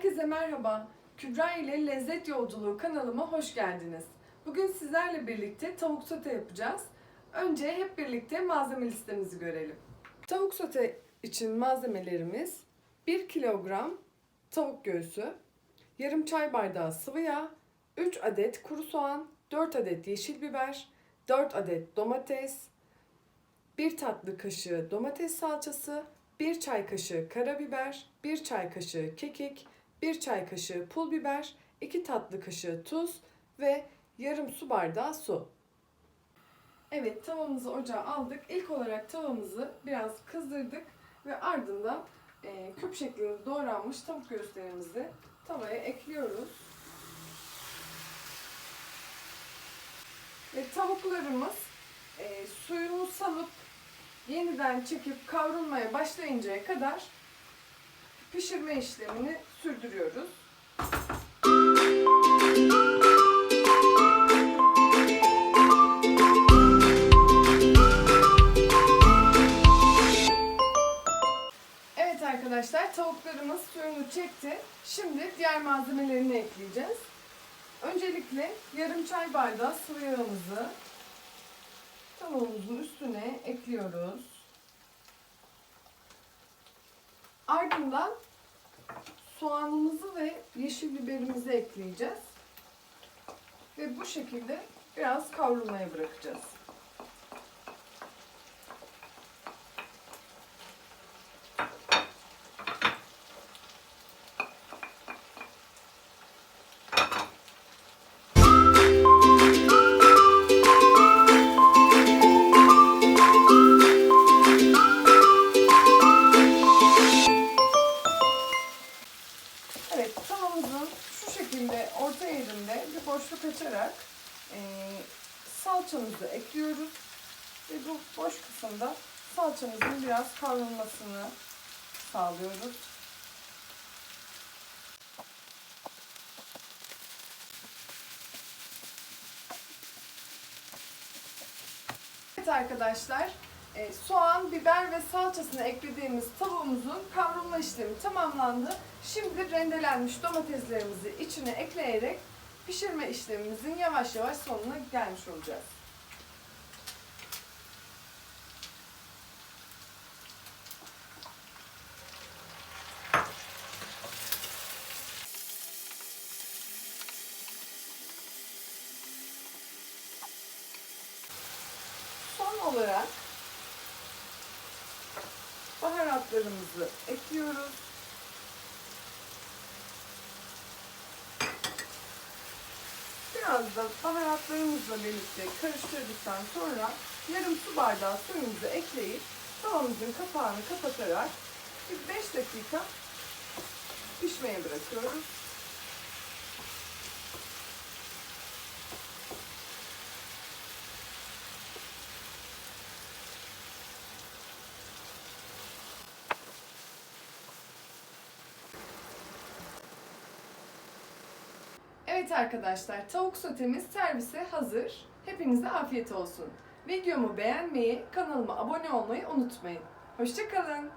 Herkese merhaba. Kübra ile Lezzet Yolculuğu kanalıma hoş geldiniz. Bugün sizlerle birlikte tavuk sote yapacağız. Önce hep birlikte malzeme listemizi görelim. Tavuk sote için malzemelerimiz 1 kilogram tavuk göğsü, yarım çay bardağı sıvı yağ, 3 adet kuru soğan, 4 adet yeşil biber, 4 adet domates, 1 tatlı kaşığı domates salçası, 1 çay kaşığı karabiber, 1 çay kaşığı kekik, 1 çay kaşığı pul biber, 2 tatlı kaşığı tuz ve yarım su bardağı su. Evet tavamızı ocağa aldık. İlk olarak tavamızı biraz kızdırdık ve ardından e, küp şeklinde doğranmış tavuk göğüslerimizi tavaya ekliyoruz. Ve tavuklarımız e, suyunu salıp yeniden çekip kavrulmaya başlayıncaya kadar pişirme işlemini sürdürüyoruz. Evet arkadaşlar tavuklarımız suyunu çekti. Şimdi diğer malzemelerini ekleyeceğiz. Öncelikle yarım çay bardağı sıvı yağımızı tavuğumuzun üstüne ekliyoruz. Ardından soğanımızı ve yeşil biberimizi ekleyeceğiz. Ve bu şekilde biraz kavrulmaya bırakacağız. Orta yerinde bir boşluk açarak eee salçamızı ekliyoruz. Ve bu boş kısımda salçamızın biraz kavrulmasını sağlıyoruz. Evet arkadaşlar, e, soğan, biber ve salçasını eklediğimiz tavuğumuzun kavrulma işlemi tamamlandı. Şimdi rendelenmiş domateslerimizi içine ekleyerek pişirme işlemimizin yavaş yavaş sonuna gelmiş olacağız. Son olarak baharatlarımızı ekliyoruz. Biraz da baharatlarımızla birlikte karıştırdıktan sonra yarım su bardağı suyumuzu ekleyip tavamızın kapağını kapatarak bir 5 dakika pişmeye bırakıyoruz. Evet arkadaşlar tavuk sotemiz servise hazır. Hepinize afiyet olsun. Videomu beğenmeyi, kanalıma abone olmayı unutmayın. Hoşçakalın.